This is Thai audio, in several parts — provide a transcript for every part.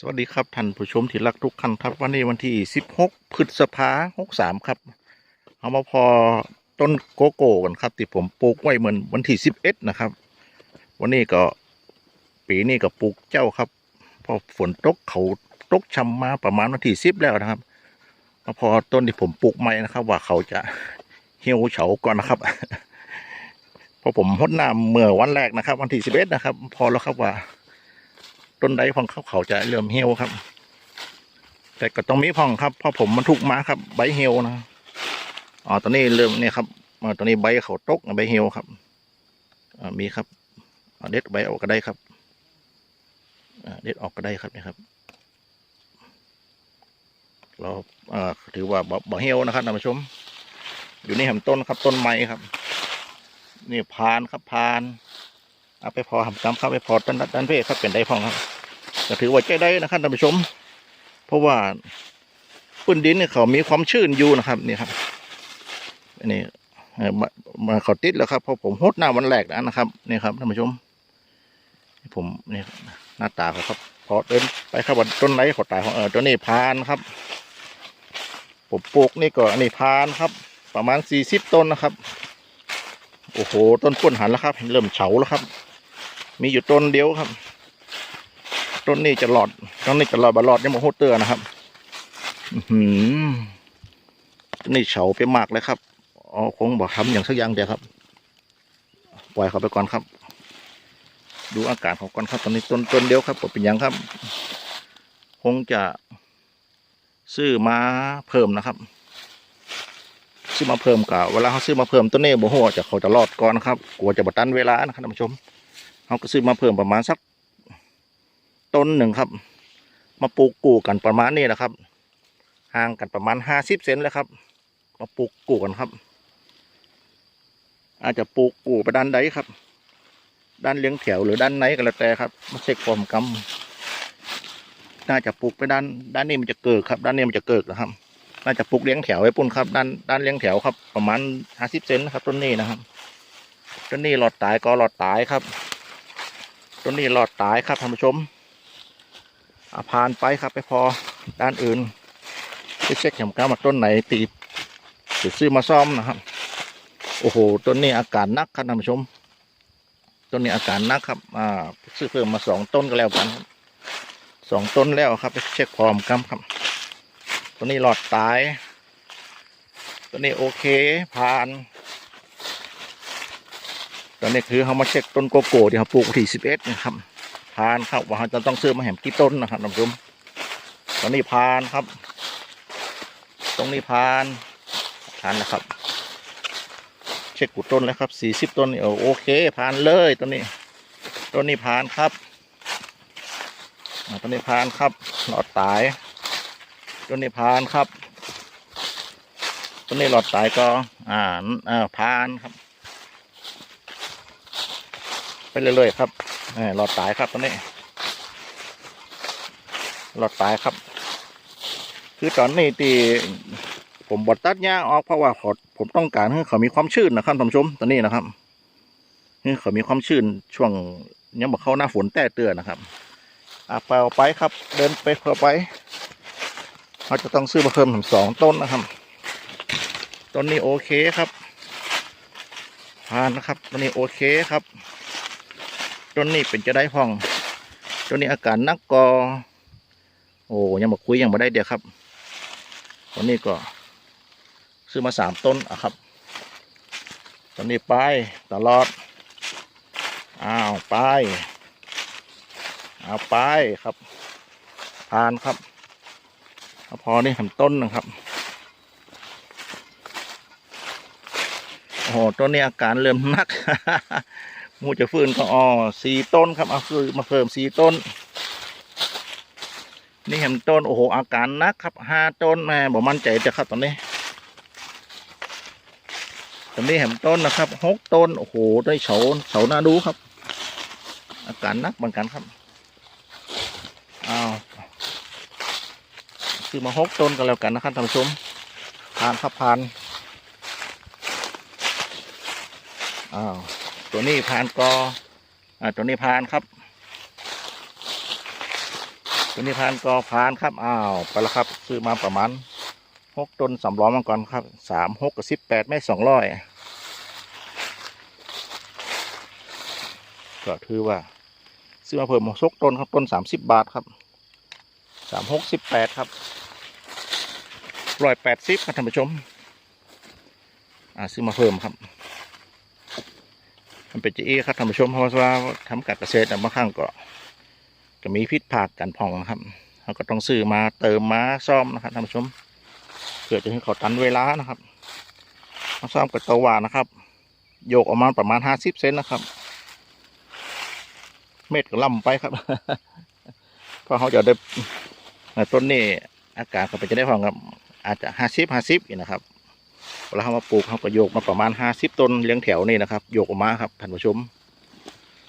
สวัสดีครับท่านผู้ชมที่รักทุกท่านครับ วันนี้วันที่ 16 พฤษภา63ครับ เอามาพอต้นโกโก้กันครับที่ผมปลูกไว้เหมือนวันที่ 11 นะครับ วันนี้ก็ปีนี้ก็ปลูกเจ้าครับพอฝนตกเขาตกชำมาประมาณวันที่ 10 แล้วนะครับมาพอต้นที่ผมปลูกใหม่นะครับ ว่าเขาจะเหี่ยวเฉาก่อนนะครับพอผมหดน้ำเมื่อวันแรกนะครับ วันที่ 11 นะครับ พอแล้วครับว่า ต้นใดพองเขาเขาจะเริ่มเหี่ยวครับ แต่ก็ต้องมีพองครับเพราะผมมันถูกมาครับ ใบเหี่ยวนะอ๋อตอนนี้เริ่มเนี่ยครับอ่าตอนนี้ใบเขาตกใบเหี่ยวครับอ่ามีครับเอเด็ดใบออกก็ได้ครับอ่าเด็ดออกก็ได้ครับนี่ครับเราอ่าถือว่าบ่บเหี่ยวนะครับท่านผู้ชม อยู่ในแหมต้นครับต้นไม้ครับ นี่พานครับพาน เอาไปพอหำกำครับไปพอด้านด้านเพศครับเป็นได้พองครับก็ถือว่าใจได้นะครับท่านผู้ชม เพราะว่าพื้นดินเนี่ยเขามีความชื้นอยู่นะครับนี่ครับอันนี้มาเขาติดแล้วครับพราะผมหดหน้าวันแรกนะครับนี่ครับท่านผู้ชมผมนี่หน้าตาเขาครับ พอเดินไปครับว่าต้นไหนเขาตายของเออต้นนี้พานครับผมปลูกนี่ก็อันนี้พานครับ ประมาณสี่สิบต้นนะครับ โอ้โห ต้นก้นหันแล้วครับ เริ่มเฉาแล้วครับ มีอยู่ต้นเดียวครับ ต้นนี้จะหลอดต้นนี้จะหลอดบาหลอดยังมาโฮเตอร์นะครับอือหือต้นนี้เฉาไปมากเลยครับอ๋อคงบอกทำอย่างสักอย่างเดียวครับ ปล่อยเขาไปก่อนครับ ดูอากาศของก่อนครับ ตอนนี้ต้นต้นเดียวครับเป็นยังครับ คงจะซื้อมาเพิ่มนะครับซื้อมาเพิ่มกับเวลาเขาซื้อมาเพิ่มต้นนี้บ่ฮู้ว่าจะเขาจะรอดก่อนนะครับ กลัวจะบัตันเวลานะครับท่านผู้ชม เขาก็ซื้อมาเพิ่มประมาณสักต้นหนึ่งครับ มาปลูกกู่กันประมาณนี้นะครับ ห่างกันประมาณห้าสิบเซนเลยครับ มาปลูกกู่กันครับ อาจจะปลูกกู่ไปด้านใดครับ ด้านเลี้ยงแถวหรือด้านไหนก็แล้วแต่ครับมาเช็คความกำน่าจะปลูกไปด้าน ด้านนี้มันจะเกิดครับ ด้านนี้มันจะเกิดนะครับ น่าจะปลูกเลี้ยงแถวไว้ปุ่นครับ ด้านด้านเลี้ยงแถวครับ ประมาณห้าสิบเซนนะครับต้นนี้นะครับต้นนี้หลอดตายก็หลอดตายครับ ต้นนี้หลอดตายครับท่านผู้ชมอาผ่านไปครับไปพอด้านอื่นไปเช็คแหมก้ามาต้นไหนตีจะซื้อมาซ่อมนะครับโอ้โหต้นนี้อาการนักครับท่านผู้ชมต้นนี้อาการนักครับอ่าซื้อเพิ่มมาสองต้นก็แล้วกันสองต้นแล้วครับไปเช็คพร้อมกันครับตัวนี้หลอดตาย ตัวนี้โอเคผ่าน ตัวนี้คือเขามาเช็คต้นโกโก้ที่เขาปลูกที่สิบเอ็ดนะครับผานครับว่าเขาจะต้องซื้อมาแหมกี่ต้นนะครับท่านผู้ชมตัวนี้ผานครับ ตรงนี้ผานผานนะครับ เช็คกูต้นแล้วครับสี่สิบต้นนี่โอเคผานเลยตัวนี้ต้นนี้ผานครับตัวนี้ผานครับหลอดตายต้นนี้พานครับต้นนี้หลอดตายก็อ่าอ่าพานครับ ไปเรื่อยๆครับหลอดตายครับต้นนี้ หลอดตายครับ คือตอนนี้ที่ผมบดตัดหญ้าออกเพราะว่าขาผมต้องการให้เขามีความชื้นนะครับท่านผู้ชมตอนนี้นะครับให้เขามีความชื้นช่วงยังบอกเข้าหน้าฝนแต่เตือนนะครับอะไปเอาไปครับ เดินไปเข้าไปเราจะต้องซื้อมาเพิ่มถึงสองต้นนะครับ ต้นนี้โอเคครับผ่านนะครับต้นนี้โอเคครับ ต้นนี้เป็นจะได้พองต้นนี้อาการนักกอ โอ้ยังมาคุยยังมาได้เดียวครับต้นนี้ก็ซื้อมาสามต้นอะครับต้นนี้ไปตลอดอ้าวไปเอาไปครับผ่านครับพอนี่ทำต้นนะครับโอ้โหต้นนี้อาการเริ่มนัก มูจะฟื้นก็อ๋อสี่ต้นครับเอาคือมาเพิ่มสี่ต้น นี่เห็นต้นโอ้โหอาการนักครับห้าต้นแม่บอกมั่นใจจะครับตอนนี้ตอนนี้เห็นต้นนะครับหกต้นโอ้โหได้เฉาเฉาหน้าดูครับ อาการนักเหมือนกันครับอ้าวซื้อมาหกต้นกันแล้วกันนะครับท่านผู้ชมผ่านครับผ่านอ้าว ตัวนี้ผ่านกออ่าตัวนี้ผ่านครับ ตัวนี้พานกอพานครับอ้าวไปแล้วครับซื้อมาประมาณหกต้นสำรองมาก่อนครับสามหกกับสิบแปดไม่สองร้อยก็ถือว่าซื้อมาเพิ่มซกต้นครับต้นสามสิบบาทครับสามหกสิบแปดครับร้อยแปดสิบครับท่านผู้ชม อ่าซื้อมาเพิ่มครับ มันเป็นจีเอครับท่านผู้ชมเพราะว่าทำการเกษตรน่ะบางครั้งก็ก็มีพิษผากกันพองนะครับเราก็ต้องซื้อมาเติมมาซ่อมนะครับท่านผู้ชมเพื่อจะให้เขาตันเวลานะครับมาซ่อมกับตัววานนะครับโยกออกมาประมาณห้าสิบเซนนะครับ เม็ดก็ล่ำไปครับเพราะเขาจะได้ต้นนี้อากาศก็เป็นจะได้พองครับอาจจะห้าสิบห้าสิบนะครับ เวลาเขามาปลูกเขาก็โยกมาประมาณห้าสิบต้นเลี้ยงแถวนี่นะครับโยกออกมาครับท่านผู้ชม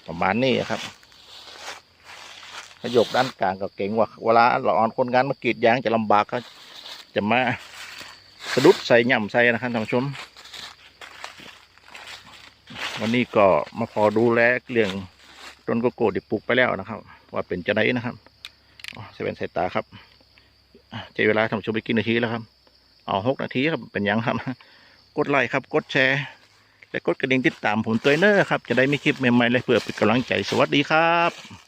ประมาณนี้ครับถ้าโยกด้านกลางก็เก่งว่าเวลาเราอ่อนคนงานมากรีดยางจะลำบากก็จะมาสะดุดใส่ย่ำใส่นะครับท่านผู้ชม วันนี้ก็มาพอดูแลเรื่องต้นโกโก้ที่ปลูกไปแล้วนะครับ ว่าเป็นจะไหนนะครับอ๋อจะเป็นสายตาครับอะเจเวลาท่านผู้ชมไปกินนาทีแล้วครับ เอาหกนาทีครับเป็นยังครับ กดไลค์ครับ กดแชร์ และกดกระดิ่งติดตามผมตัวเนอร์ครับ จะได้ไม่คลิปใหม่ๆเลยเพื่อเป็นกำลังใจสวัสดีครับ